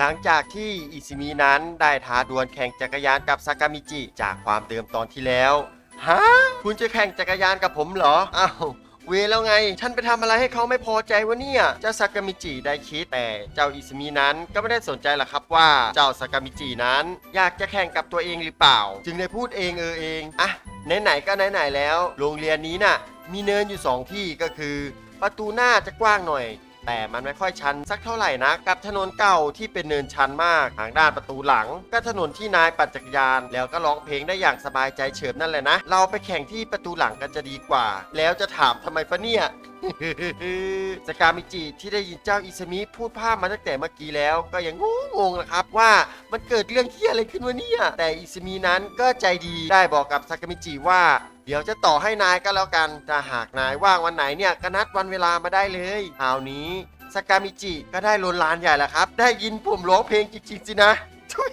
หลังจากที่อิซิมินั้นได้ท้าดวลแข่งจักรยานกับซากามิจิจากความเดิมตอนที่แล้ว ฮะ คุณจะแข่งจักรยานกับผมเหรอ อ้าวเวแล้วไง ฉันไปทำอะไรให้เขาไม่พอใจวะเนี่ย เจ้าซากามิจิได้คิดแต่เจ้าอิซิมินั้นก็ไม่ได้สนใจหรอกครับว่าเจ้าซากามิจินั้น อยากจะแข่งกับตัวเองหรือเปล่า จึงได้พูดเองเออเอง อะ ไหนๆก็ไหนๆแล้ว โรงเรียนนี้น่ะ มีเนินอยู่สองที่ก็คือ ประตูหน้าจะกว้างหน่อย แต่มันไม่ค่อยชันสักเท่าไหร่นะกับถนนเก่าที่เป็นเนินชันมากทางด้านประตูหลัง ก็ถนนที่นายปั่นจักรยาน แล้วก็ร้องเพลงได้อย่างสบายใจเฉิบนั่นแหละนะ เราไปแข่งที่ประตูหลังกันจะดีกว่า แล้วจะถามทำไมฟะเนี่ยสกามิจิที่ได้ยินเจ้าอิซามิพูดภาพมาตั้งแต่เมื่อกี้แล้วก็ยังงงๆนะครับว่ามันเกิดเรื่องที่อะไรขึ้นวะเนี่ยแต่อิซามินั้นก็ใจดีได้บอกกับสกามิจิว่า เดี๋ยวจะต่อให้นายก็แล้วกันถ้าหากนายว่างวันไหนเนี่ยก็นัดวันเวลามาได้เลยคราวนี้สกามิจิก็ได้ลนลานใหญ่แล้วครับ ได้ยินผมร้องเพลงจริงๆสินะทุย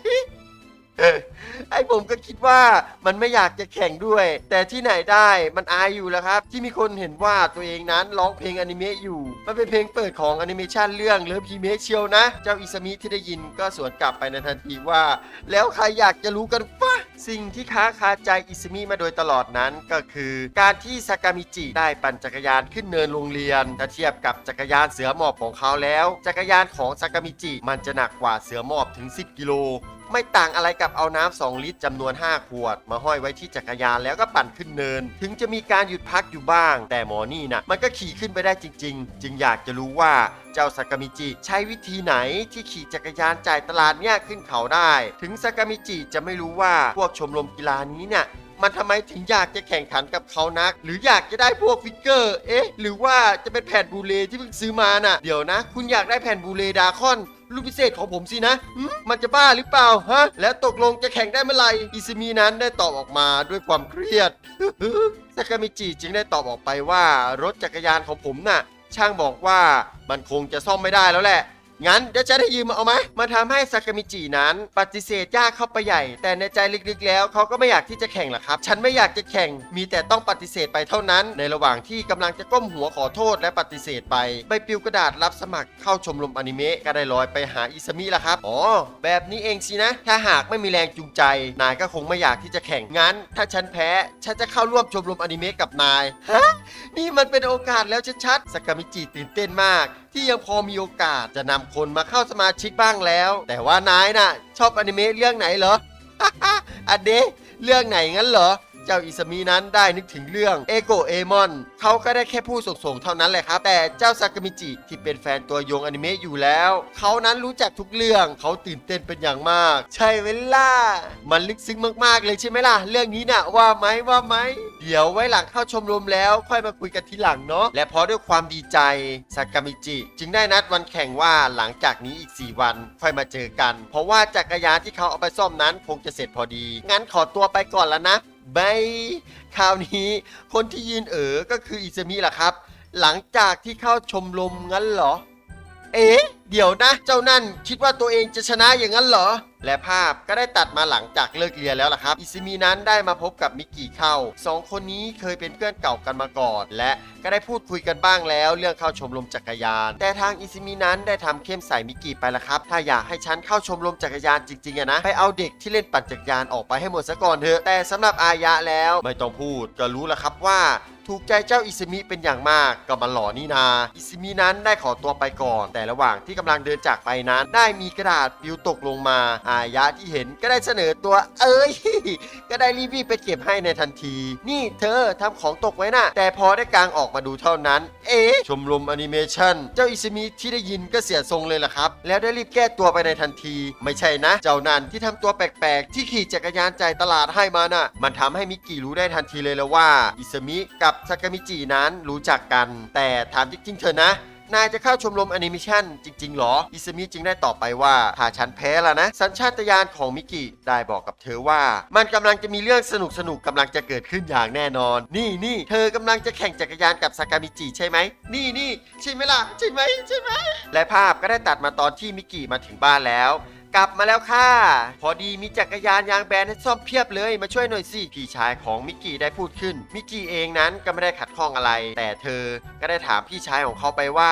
ไอ้ผมก็คิดว่ามันไม่อยากจะแข่งด้วย แต่ที่ไหนได้มันอายอยู่แล้วครับ ที่มีคนเห็นว่าตัวเองนั้นร้องเพลงอนิเมะอยู่ มันเป็นเพลงเปิดของอนิเมชันเรื่องเลิฟพีเมเชียวนะ เจ้าอิซามิที่ได้ยินก็สวนกลับไปในทันทีว่า แล้วใครอยากจะรู้กันปะ สิ่งที่ค้าคาใจอิซมิมาโดยตลอดนั้นก็คือการที่ซากามิจิได้ปั่นจักรยานขึ้นเนินโรงเรียน ถ้าเทียบกับจักรยานเสือหมอบของเขาแล้ว จักรยานของซากามิจิมันจะหนักกว่าเสือหมอบถึง 10 กิโลไม่ต่างอะไรกับเอาน้ำ2ลิตรจำนวน 5 ขวด มาห้อยไว้ที่จักรยานแล้วก็ปั่นขึ้นเนิน ถึงจะมีการหยุดพักอยู่บ้าง แต่หมอนี่นะมันก็ขี่ขึ้นไปได้จริง ๆ จึงอยากจะรู้ว่าเจ้าซากามิจิใช้วิธีไหนที่ขี่จักรยานจ่ายตลาดเนี่ยขึ้นเขาได้ ถึงซากามิจิจะไม่รู้ว่าพวกชมรมกีฬานี้เนี่ยมันทำไมถึงอยากจะแข่งขันกับเขานัก หรืออยากจะได้พวกฟิกเกอร์ เอ๊ะ หรือว่าจะเป็นแผ่นบูเลที่เพิ่งซื้อมาน่ะ เดี๋ยวนะ คุณอยากได้แผ่นบูเลดาคอนลูกพิเศษของผมสินะ มันจะบ้าหรือเปล่าฮะ แล้วตกลงจะแข่งได้เมื่อไหร่ อิซึมินั้นได้ตอบออกมาด้วยความเครียดซากามิจิจึงได้ตอบออกไปว่ารถจักรยานของผมน่ะ ช่างบอกว่ามันคงจะซ่อมไม่ได้แล้วแหละ งั้นเดี๋ยวจะได้ยืมมาเอาไหมมาทำให้ซากามิจินั้น ปฏิเสธยากเข้าไปใหญ่ แต่ในใจลึกๆแล้วเขาก็ไม่อยากที่จะแข่งหรอกครับ ฉันไม่อยากจะแข่ง มีแต่ต้องปฏิเสธไปเท่านั้น ในระหว่างที่กำลังจะก้มหัวขอโทษและปฏิเสธไป ใบปลิวกระดาษรับสมัครเข้าชมรมอนิเมะก็ได้ลอยไปหาอิซามิแล้วครับ อ๋อ แบบนี้เองสินะ ถ้าหากไม่มีแรงจูงใจ นายก็คงไม่อยากที่จะแข่ง งั้น ถ้าฉันแพ้ ฉันจะเข้าร่วมชมรมอนิเมะกับนาย ฮะ นี่มันเป็นโอกาสแล้วชัดๆ สากามิจิตื่นเต้นมากที่ยังพอมีโอกาสจะนำคนมาเข้าสมาชิกบ้างแล้ว แต่ว่านายน่ะ ชอบอนิเมะเรื่องไหนเหรอ อันเดะเรื่องไหนงั้นเหรอ เจ้าอิสมีนั้นได้นึกถึงเรื่องเอโกเอมอนเขาก็ได้แค่พูดส่งๆเท่านั้นแหละครับ แต่เจ้าซากามิจิที่เป็นแฟนตัวยงอนิเมะอยู่แล้ว เขานั้นรู้จักทุกเรื่องเขาตื่นเต้นเป็นอย่างมาก ใช่เวล่า มันลึกซึ้งมากๆเลยใช่ไหมล่ะ เรื่องนี้น่ะว่าไหมว่าไหมเดี๋ยวไว้หลังเข้าชมรมแล้วค่อยมาคุยกันทีหลังเนาะและเพราะด้วยความดีใจซากามิจิ จึงได้นัดวันแข่งว่าหลังจากนี้อีก 4 วัน ค่อยมาเจอกัน เพราะว่าจักรยานที่เขาเอาไปซ่อมนั้นคงจะเสร็จพอดี งั้นขอตัวไปก่อนแล้วนะ บายคราวนี้คนที่ยืนเอ๋อก็คืออิซามิล่ะครับ หลังจากที่เข้าชมรมงั้นเหรอ เอ๊ะ เดี๋ยวนะ เจ้านั่นคิดว่าตัวเองจะชนะอย่างนั้นเหรอ และภาพก็ได้ตัดมาหลังจากเลิกเรียนแล้วล่ะครับ อิซิมินั้นได้มาพบกับมิกกี้เข้าสองคนนี้เคยเป็นเพื่อนเก่ากันมาก่อน และก็ได้พูดคุยกันบ้างแล้ว เรื่องเข้าชมรมจักรยาน แต่ทางอิซิมินั้นได้ทำเข้มใส่มิกกี้ไปละครับ ถ้าอยากให้ฉันเข้าชมรมจักรยานจริงๆอะนะ ไปเอาเด็กที่เล่นปั่นจักรยานออกไปให้หมดซะก่อนเถอะ แต่สำหรับอายะแล้วไม่ต้องพูดก็รู้ล้วครับว่า ถูกใจเจ้าอิซิมิเป็นอย่างมากก็มาหล่อนี่นา อิซิมินั้นได้ขอตัวไปก่อน แต่ระหว่างที่กำลังเดินจากไปนั้น ได้มีกระดาษปิวตกลงมา อายะที่เห็นก็ได้เสนอตัวเอ้ย ก็ได้รีบๆไปเก็บให้ในทันที นี่เธอทำของตกไว้น่ะ แต่พอได้กางออกมาดูเท่านั้น เอ๊ชมรมแอนิเมชันเจ้าอิซิมิที่ได้ยินก็เสียทรงเลยล่ะครับ แล้วได้รีบแก้ตัวไปในทันที ไม่ใช่นะ เจ้านันที่ทำตัวแปลกๆ ที่ขี่จักรยานใจตลาดให้มาน่ะ มันทำให้มิกกี้รู้ได้ทันทีเลยแล้วว่า อิซามิกับซากามิจินั้นรู้จักกัน แต่ถามจริงๆเถอนะนายจะเข้าชมรมแอนิเมชันจริงๆหรอ อิซามิจึงได้ตอบไปว่าถ้าฉันแพ้แล้วนะ สัญชาตญาณของมิกิได้บอกกับเธอว่า มันกำลังจะมีเรื่องสนุกสนุกๆกำลังจะเกิดขึ้นอย่างแน่นอน นี่นี่เธอกำลังจะแข่งจักรยานกับซากามิจิใช่ไหม นี่นี่ใช่ไหมล่ะ ใช่ไหมใช่ไหมและภาพก็ได้ตัดมาตอนที่มิกิมาถึงบ้านแล้ว กลับมาแล้วค่ะ พอดีมีจักรยานยางแบนให้ซ่อมเพียบเลยมาช่วยหน่อยสิพี่ชายของมิกกี้ได้พูดขึ้น มิกกี้เองนั้นก็ไม่ได้ขัด ข้องอะไร แต่เธอก็ได้ถามพี่ชายของเขาไปว่า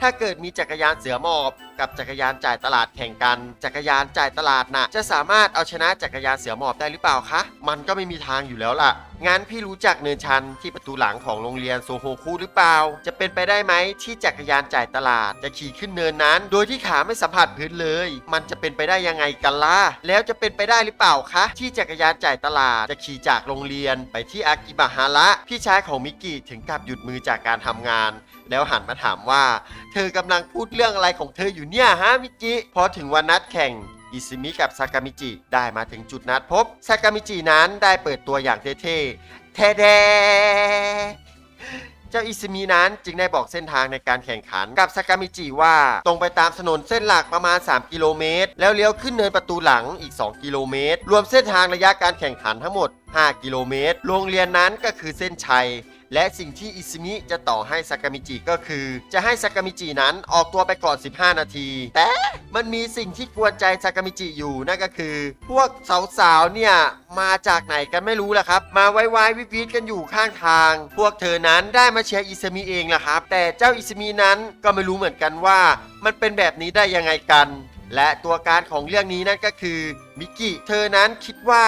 ถ้าเกิดมีจักรยานเสือหมอบ กับจักรยานจ่ายตลาดแข่งกัน จักรยานจ่ายตลาดน่ะ จะสามารถเอาชนะจักรยานเสือหมอบได้หรือเปล่าคะ มันก็ไม่มีทางอยู่แล้วล่ะ งั้นพี่รู้จักเนินชันที่ประตูหลังของโรงเรียนโซโฮคุหรือเปล่า จะเป็นไปได้ไหมที่จักรยานจ่ายตลาด จะขี่ขึ้นเนินนั้น โดยที่ขาไม่สัมผัสพื้นเลย มันจะเป็นไปได้ยังไงกันล่ะ แล้วจะเป็นไปได้หรือเปล่าคะ ที่จักรยานจ่ายตลาดจะขี่จากโรงเรียนไปที่อากิบาฮาระ พี่ชายของมิกกี้ถึงกับหยุดมือจากการทำงาน แล้วหันมาถามว่า เธอกำลังพูดเรื่องอะไรของเธออยู่เนี่ยฮะมิกิพอถึงวันนัดแข่งอิซึมิกับซากามิจิได้มาถึงจุดนัดพบซากามิจินั้นได้เปิดตัวอย่างเท่ๆแท้แดเจ้าอิซึมินั้นจึงได้บอกเส้นทางในการแข่งขันกับซากามิจิว่า ตรงไปตามถนนเส้นหลักประมาณ 3 กิโลเมตร แล้วเลี้ยวขึ้นเนินประตูหลังอีก 2 กิโลเมตร รวมเส้นทางระยะการแข่งขันทั้งหมด 5 กิโลเมตร โรงเรียนนั้นก็คือเส้นชัย และสิ่งที่อิซึมิจะต่อให้ซากามิจิก็คือ จะให้ซากามิจินั้นออกตัวไปก่อน 15 นาที แต่มันมีสิ่งที่กวนใจซากามิจิอยู่นั่นก็คือ พวกสาวๆเนี่ยมาจากไหนกันไม่รู้ล่ะครับ มาไว้ๆวิวิดกันอยู่ข้างทาง พวกเธอนั้นได้มาเชียร์อิซึมิเองล่ะครับ แต่เจ้าอิซึมินั้นก็ไม่รู้เหมือนกันว่ามันเป็นแบบนี้ได้ยังไงกัน และตัวการของเรื่องนี้นั่นก็คือมิกกี้เธอนั้นคิดว่า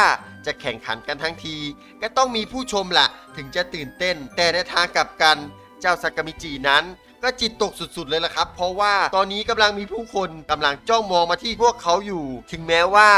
จะแข่งขันกันทั้งที ก็ต้องมีผู้ชมล่ะ ถึงจะตื่นเต้น แต่ในทางกลับกัน เจ้าซากามิจินั้น ก็จิตตกสุดๆเลยล่ะครับ เพราะว่าตอนนี้กำลังมีผู้คนกำลังจ้องมองมาที่พวกเขาอยู่ ถึงแม้ว่า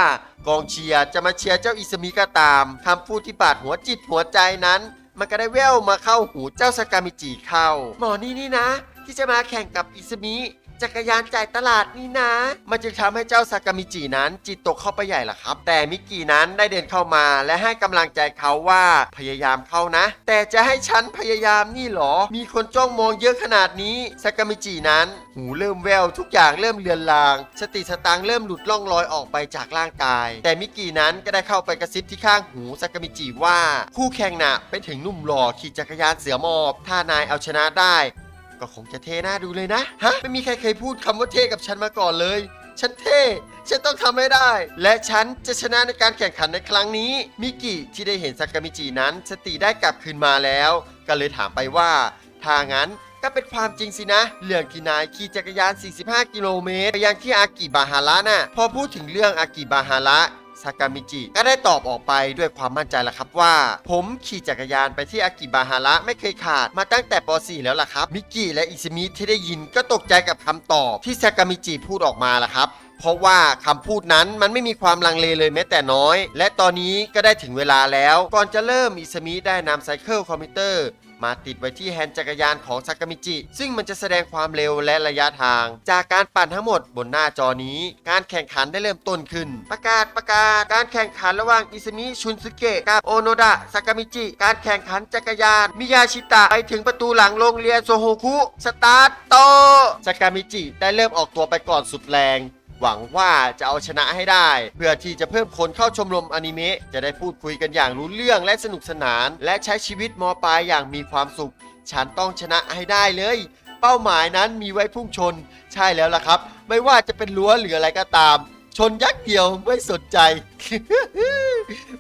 กองเชียร์จะมาเชียร์เจ้าอิสมิก็ตามคำพูดที่บาดหัวจิตหัวใจนั้น มันก็ได้แว่วมาเข้าหูเจ้าซากามิจิเข้า หมอนี่นี่นะ ที่จะมาแข่งกับอิสมิ จักรยานจ่ายตลาดนี่นะ มันจึงทำให้เจ้าซากามิจินั้น จิตตกเข้าไปใหญ่ล่ะครับ แต่มิกกี้นั้นได้เดินเข้ามา และให้กำลังใจเขาว่าพยายามเข้านะ แต่จะให้ฉันพยายามนี่หรอ มีคนจ้องมองเยอะขนาดนี้ซากามิจินั้น หูเริ่มแววทุกอย่างเริ่มเลือนลาง สติสตังเริ่มหลุดล่องลอยออกไปจากร่างกาย แต่มิกกี้นั้นก็ได้เข้าไปกระซิบที่ข้างหูซากามิจิว่า คู่แข่งน่ะเป็นถึงหนุ่มหล่อขี่จักรยานเสือมอบ ถ้านายเอาชนะได้ ก็คงจะเท่หน้าดูเลยนะ ฮะ ไม่มีใครเคยพูดคำว่าเท่กับฉันมาก่อนเลย ฉันเท่ ฉันต้องทำให้ได้ และฉันจะชนะในการแข่งขันในครั้งนี้ มิกิที่ได้เห็นซากามิจินั้น สติได้กลับคืนมาแล้ว ก็เลยถามไปว่า ถ้างั้นก็เป็นความจริงสินะ เรื่องที่นายขี่จักรยาน 45 กิโลเมตรไปยังที่อากิบาฮาระน่ะ พอพูดถึงเรื่องอากิบาฮาระ ซากามิจิ ก็ได้ตอบออกไปด้วยความมั่นใจละครับว่า ผมขี่จักรยานไปที่อากิบาฮาระไม่เคยขาดมาตั้งแต่ป .4 แล้วล่ะครับ มิกิและอิซิมิที่ได้ยินก็ตกใจกับคำตอบที่ซากามิจิพูดออกมาล่ะครับเพราะว่าคำพูดนั้นมันไม่มีความลังเลเลยแม้แต่น้อย และตอนนี้ก็ได้ถึงเวลาแล้ว ก่อนจะเริ่มอิซามิได้นำไซเคิลคอมพิวเตอร์ มาติดไว้ที่แฮนด์จักรยานของซากามิจิ ซึ่งมันจะแสดงความเร็วและระยะทาง จากการปั่นทั้งหมดบนหน้าจอนี้ การแข่งขันได้เริ่มต้นขึ้น ประกาศประกาศ การแข่งขันระหว่างอิซมิชุนซึเกะกับโอโนดะซากามิจิ การแข่งขันจักรยานมิยาชิตะไปถึงประตูหลังโรงเรียนโซโฮคุสตาร์ทโตซากามิจิได้เริ่มออกตัวไปก่อนสุดแรง หวังว่าจะเอาชนะให้ได้ เพื่อที่จะเพิ่มคนเข้าชมรมอนิเมะจะได้พูดคุยกันอย่างรู้เรื่องและสนุกสนาน และใช้ชีวิตมปลายอย่างมีความสุข ฉันต้องชนะให้ได้เลย เป้าหมายนั้นมีไว้พุ่งชน ใช่แล้วล่ะครับ ไม่ว่าจะเป็นรั้วหรืออะไรก็ตาม ชนยักษ์เดียวไม่สนใจ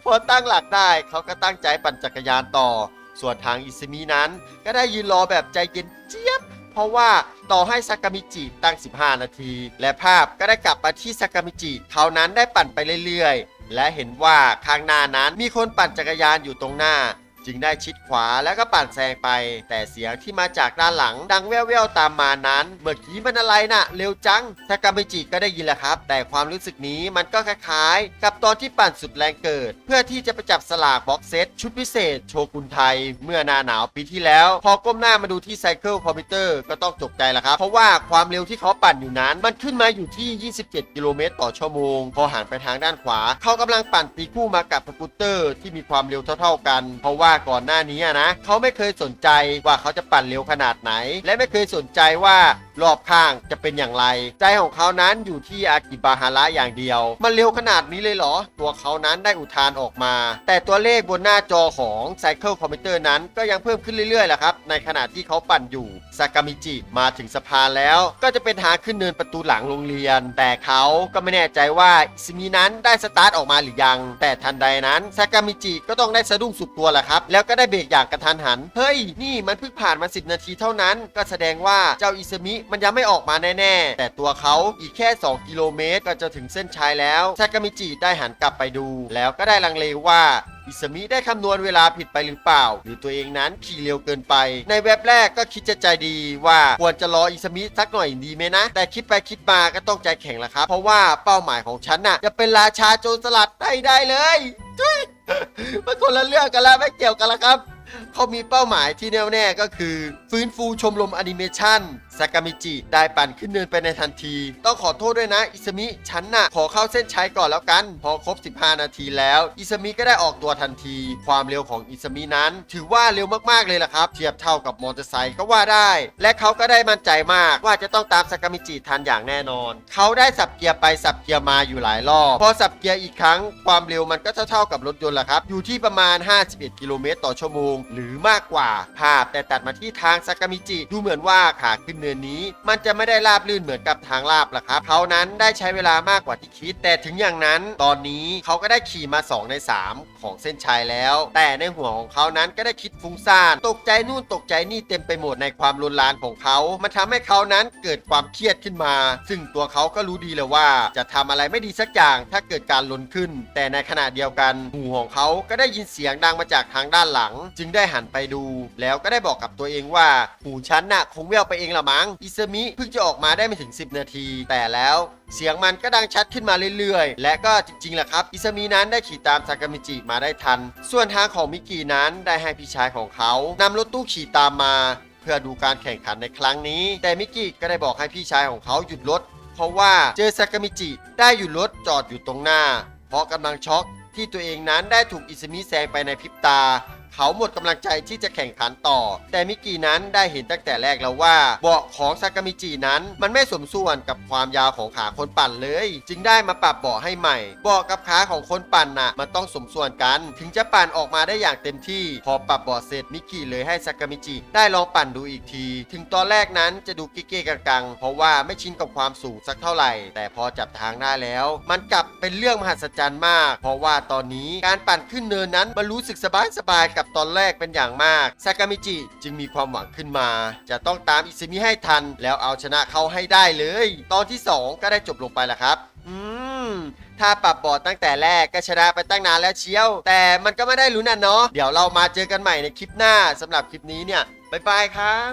พอตั้งหลักได้เขาก็ตั้งใจปั่นจักรยานต่อ ส่วนทางอิซมินั้น ก็ได้ยืนรอแบบใจเย็นเจี๊ยบ เพราะว่าต่อให้ซากามิจิตั้ง 15 นาที และภาพก็ได้กลับมาที่ซากามิจิเขานั้นได้ปั่นไปเรื่อยๆ และเห็นว่าข้างหน้านั้นมีคนปั่นจักรยานอยู่ตรงหน้า จึงได้ชิดขวาแล้วก็ปั่นแซงไป แต่เสียงที่มาจากด้านหลัง ดังแว่วๆตามมานั้น เมื่อกี้มันอะไรน่ะ เร็วจังซากามิจิก็ได้ยินแหละครับ แต่ความรู้สึกนี้มันก็คล้ายๆ กับตอนที่ปั่นสุดแรงเกิด เพื่อที่จะไปจับสลากบ็อกเซตชุดพิเศษโชกุนไทย เมื่อหนาหนาวปีที่แล้ว พอก้มหน้ามาดูที่ไซเคิลคอมพิวเตอร์ก็ต้องตกใจละครับ เพราะว่าความเร็วที่เขาปั่นอยู่นั้น มันขึ้นมาอยู่ที่ 27 กิโลเมตรต่อชั่วโมงพอหันไปทางด้านขวา เขากำลังปั่นตีคู่มากับสกูตเตอร์ที่มีความเร็วเท่า ๆกัน เพราะว่าก่อนหน้านี้นะเขาไม่เคยสนใจว่าเขาจะปั่นเร็วขนาดไหน และไม่เคยสนใจว่ารอบข้างจะเป็นอย่างไร ใจของเขานั้นอยู่ที่อากิบาฮาระอย่างเดียว มันเร็วขนาดนี้เลยเหรอ ตัวเขานั้นได้อุทานออกมา แต่ตัวเลขบนหน้าจอของไซเคิลคอมพิวเตอร์นั้นก็ยังเพิ่มขึ้นเรื่อยๆแหละครับ ในขณะที่เขาปั่นอยู่ซากามิจิมาถึงสะพานแล้ว ก็จะเป็นทางขึ้นเนินประตูหลังโรงเรียน แต่เขาก็ไม่แน่ใจว่าอิซิมินั้นได้สตาร์ทออกมาหรือยัง แต่ทันใดนั้นซากามิจิก็ต้องได้สะดุ้งสุดตัวแหละครับแล้วก็ได้เบรกอย่างกระทันหัน เฮ้ย นี่มันเพิ่งผ่านมา 10 นาทีเท่านั้น ก็แสดงว่าเจ้าอิซมิมันยังไม่ออกมาแน่ๆ แต่ตัวเขาอีกแค่ 2 กิโลเมตร ก็จะถึงเส้นชัยแล้วซากามิจิได้หันกลับไปดู แล้วก็ได้ลังเลว่าอิสมิได้คำนวณเวลาผิดไปหรือเปล่า หรือตัวเองนั้นขี่เร็วเกินไป ในเว็บแรกก็คิดจะใจดีว่าควรจะรออิสมิสักหน่อยดีไหมนะ แต่คิดไปคิดมาก็ต้องใจแข็งละครับ เพราะว่าเป้าหมายของฉันน่ะจะเป็นราชาโจรสลัดได้ได้เลยจุ้ย มันคนละเรื่องกันแล้วไม่เกี่ยวกันละครับ เขามีเป้าหมายที่แน่วแน่ก็คือ ฟื้นฟูชมรมแอนิเมชัน ซากามิจิได้ปั่นขึ้นเนินไปในทันที ต้องขอโทษด้วยนะ อิสมิฉันน่ะขอเข้าเส้นชัยก่อนแล้วกัน พอครบ 15 นาทีแล้ว อิสมิก็ได้ออกตัวทันที ความเร็วของอิสมินั้น ถือว่าเร็วมากๆเลยล่ะครับ เทียบเท่ากับมอเตอร์ไซค์ก็ว่าได้ และเขาก็ได้มั่นใจมากว่าจะต้องตามซากามิจิทันอย่างแน่นอน เขาได้สับเกียร์ไปสับเกียร์มาอยู่หลายรอบพอสับเกียร์อีกครั้ง ความเร็วมันก็เท่าๆกับรถยนต์แหละครับอยู่ที่ประมาณ 51 กิโลเมตรต่อชั่วโมง หรือมากกว่าภาพแต่ตัดมาที่ทางซากามิจิดูเหมือนว่าขาขึ้นเนินนี้ มันจะไม่ได้ราบลื่นเหมือนกับทางลาบละครับเขานั้นได้ใช้เวลามากกว่าที่คิด แต่ถึงอย่างนั้น ตอนนี้เขาก็ได้ขี่มา 2 ใน 3ของเส้นชัยแล้ว แต่ในหัวของเขานั้นก็ได้คิดฟุ้งซ่านตกใจนู่นตกใจนี่เต็มไปหมดในความรุนแรงของเขา มันทำให้เขานั้นเกิดความเครียดขึ้นมา ซึ่งตัวเขาก็รู้ดีเลยว่า จะทำอะไรไม่ดีสักอย่างถ้าเกิดการลนขึ้น แต่ในขณะเดียวกันหูของเขาก็ได้ยินเสียงดังมาจากทางด้านหลัง จึงได้หันไปดู แล้วก็ได้บอกกับตัวเองว่าหูฉันน่ะคงแววไปเองละมั้งอิซามิเพิ่งจะออกมาได้ไม่ถึง 10 นาที แต่แล้วเสียงมันก็ดังชัดขึ้นมาเรื่อยๆ และก็จริงๆแหละครับ อิซามินั้นได้ขี่ตามซากามิจิมาได้ทัน ส่วนทางของมิกกี้นั้นได้ให้พี่ชายของเขานำรถตู้ขี่ตามมา เพื่อดูการแข่งขันในครั้งนี้ แต่มิกกี้ก็ได้บอกให้พี่ชายของเขาหยุดรถ เพราะว่าเจอซากามิจิได้หยุดรถจอดอยู่ตรงหน้า เพราะกำลังช็อกที่ตัวเองนั้นได้ถูกอิซามิแซงไปในพริบตา เขาหมดกำลังใจที่จะแข่งขันต่อ แต่มิกินั้นได้เห็นตั้งแต่แรกแล้วว่า เบาะของซากามิจินั้นมันไม่สมส่วนกับความยาวของขาคนปั่นเลย จึงได้มาปรับเบาะให้ใหม่ เบาะกับขาของคนปั่นน่ะมันต้องสมส่วนกัน ถึงจะปั่นออกมาได้อย่างเต็มที่ พอปรับเบาะเสร็จมิกิเลยให้ซากามิจิได้ลองปั่นดูอีกที ถึงตอนแรกนั้นจะดูเก๊ๆกังๆ เพราะว่าไม่ชินกับความสูงสักเท่าไหร่ แต่พอจับทางได้แล้ว มันกลับเป็นเรื่องมหัศจรรย์มาก เพราะว่าตอนนี้การปั่นขึ้นเนินนั้นมันรู้สึกสบายๆกับตอนแรกเป็นอย่างมากซากามิจิจึงมีความหวังขึ้นมา จะต้องตามอิซึมิให้ทัน แล้วเอาชนะเขาให้ได้เลย ตอนที่ 2 ก็ได้จบลงไปแล้วครับ อืมถ้าปรับบอร์ดตั้งแต่แรกก็ชนะไปตั้งนานแล้วเชียว แต่มันก็ไม่ได้รู้นน่ะเนาะเดี๋ยวเรามาเจอกันใหม่ในคลิปหน้าสำหรับคลิปนี้เนี่ยบ๊ายบายครับ